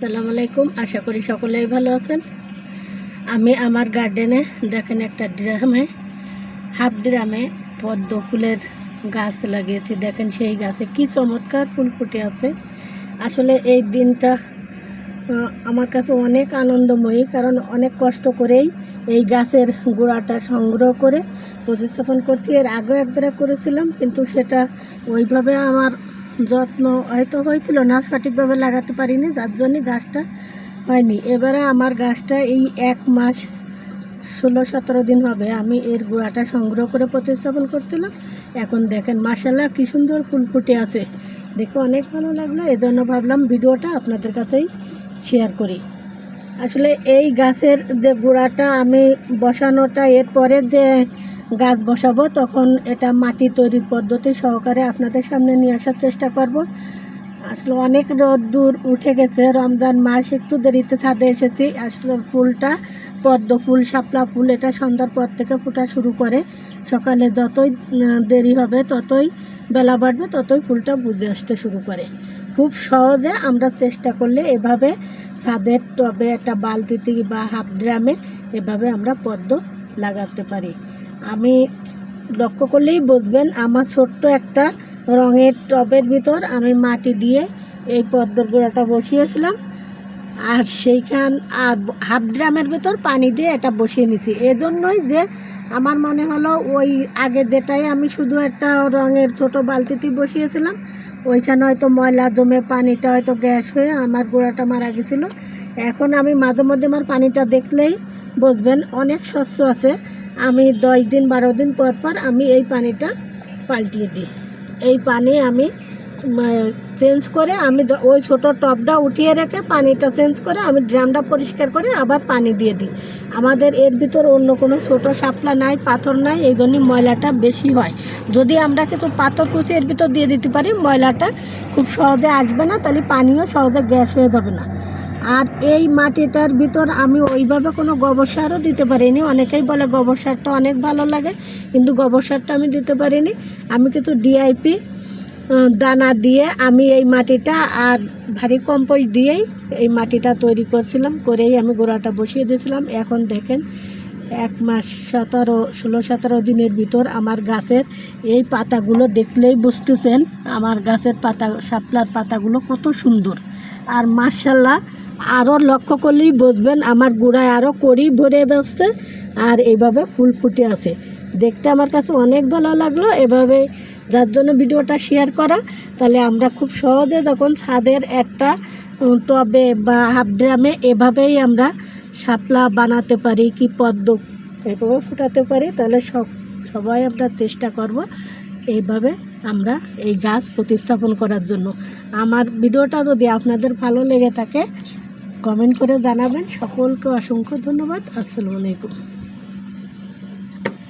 আসসালামু আলাইকুম। আশা করি সকলেই ভালো আছেন। আমি আমার গার্ডেনে দেখেন একটা ড্রামে হাফ ড্রামে পদ্ম ফুলের গাছ লাগিয়েছি। দেখেন সেই গাছে কি চমৎকার ফুল ফুটে আছে। আসলে এই দিনটা আমার কাছে অনেক আনন্দময়ী, কারণ অনেক কষ্ট করেই এই গাছের গোড়াটা সংগ্রহ করে প্রতিস্থাপন করছি। এর আগেও একবার করেছিলাম, কিন্তু সেটা ওইভাবে আমার যত্ন হয়তো হয়েছিল, না সঠিকভাবে লাগাতে পারিনি, যার জন্যে গাছটা হয়নি। এবারে আমার গাছটা এই এক মাস ষোলো সতেরো দিন হবে। আমি এর গোড়াটা সংগ্রহ করে প্রতিস্থাপন করছিলাম। এখন দেখেন মাসাল্লাহ কী সুন্দর ফুল ফুটে আছে। দেখে অনেক ভালো লাগল। এজন্য ভাবলাম ভিডিওটা আপনাদের কাছেই শেয়ার করি। আসলে এই গাছের যে গোড়াটা আমি বসানোটা এরপরে যে গাছ বসাবো, তখন এটা মাটি তৈরির পদ্ধতি সহকারে আপনাদের সামনে নিয়ে আসার চেষ্টা করব। আসলে অনেক রোদ দূর উঠে গেছে। রমজান মাস একটু দেরিতে ছাদে এসেছি। আসলে ফুলটা পদ্ম ফুল, শাপলা ফুল, এটা সন্ধ্যার পর থেকে ফোটা শুরু করে। সকালে যতই দেরি হবে, ততই বেলা বাড়বে, ততই ফুলটা বুঝে আসতে শুরু করে। খুব সহজে আমরা চেষ্টা করলে এভাবে ছাদের টবে একটা বালতিতে বা হাফ ড্রামে এভাবে আমরা পদ্ম লাগাতে পারি। আমি লক্ষ্য করলেই বুঝবেন আমার ছোট্ট একটা রঙের টবের ভিতর আমি মাটি দিয়ে এই পদ্মর গোড়াটা বসিয়েছিলাম। আর সেইখান, আর হাফ ড্রামের ভেতর পানি দিয়ে এটা বসিয়ে নিচ্ছি এজন্যই যে আমার মনে হলো ওই আগে যেটাই আমি শুধু একটা রঙের ছোট বালতিতে বসিয়েছিলাম, ওইখানে হয়তো ময়লা জমে পানিটা হয়তো গ্যাস হয়ে আমার গোড়াটা মারা গেছিল। এখন আমি মাঝে মধ্যে আমার পানিটা দেখলেই বসবেন অনেক স্বচ্ছ আছে। আমি দশ দিন, বারো দিন পর পর আমি এই পানিটা পাল্টিয়ে দিই। এই পানি আমি চেঞ্জ করে আমি ওই ছোট টবটা উঠিয়ে রেখে পানিটা চেঞ্জ করে আমি ড্রামটা পরিষ্কার করে আবার পানি দিয়ে দিই। আমাদের এর ভিতর অন্য কোনো ছোট শাপলা নাই, পাথর নাই, এই জন্যই ময়লাটা বেশি হয়। যদি আমরা কিছু পাথর কুচি এর ভিতর দিয়ে দিতে পারি, ময়লাটা খুব সহজে আসবে না, তাহলে পানিও সহজে গ্যাস হয়ে যাবে না। আর এই মাটিটার ভিতর আমি ওইভাবে কোনো গোবর সারও দিতে পারিনি। অনেকেই বলে গোবর সারটা অনেক ভালো লাগে, কিন্তু গোবর সারটা আমি দিতে পারিনি। আমি কিছু ডিআইপি দানা দিয়ে আমি এই মাটিটা আর ভারী কম্পোস্ট দিয়েই এই মাটিটা তৈরি করছিলাম, করেই আমি গোড়াটা বসিয়ে দিয়েছিলাম। এখন দেখেন এক মাস সতেরো, ষোলো, সতেরো দিনের ভিতর আমার গাছের এই পাতাগুলো দেখলেই বুঝতেছেন আমার গাছের পাতা, শাপলার পাতাগুলো কত সুন্দর। আর মার্শাল্লাহ আরও লক্ষ্য করলেই বুঝবেন আমার গোড়ায় আরও কড়ি ভরে যাচ্ছে আর এইভাবে ফুল ফুটে আছে। দেখতে আমার কাছে অনেক ভালো লাগল এভাবে। যার জন্য ভিডিওটা শেয়ার করা, তাহলে আমরা খুব সহজে যখন ছাদের একটা টবে বা হাফ ড্রামে এভাবেই আমরা শাপলা বানাতে পারি কি পদ্ম এভাবে ফুটাতে পারি, তাহলে সব, সবাই আমরা চেষ্টা করব এইভাবে আমরা এই গাছ প্রতিস্থাপন করার জন্য। আমার ভিডিওটা যদি আপনাদের ভালো লেগে থাকে কমেন্ট করে জানাবেন। সকলকে অসংখ্য ধন্যবাদ। আসসালামু আলাইকুম।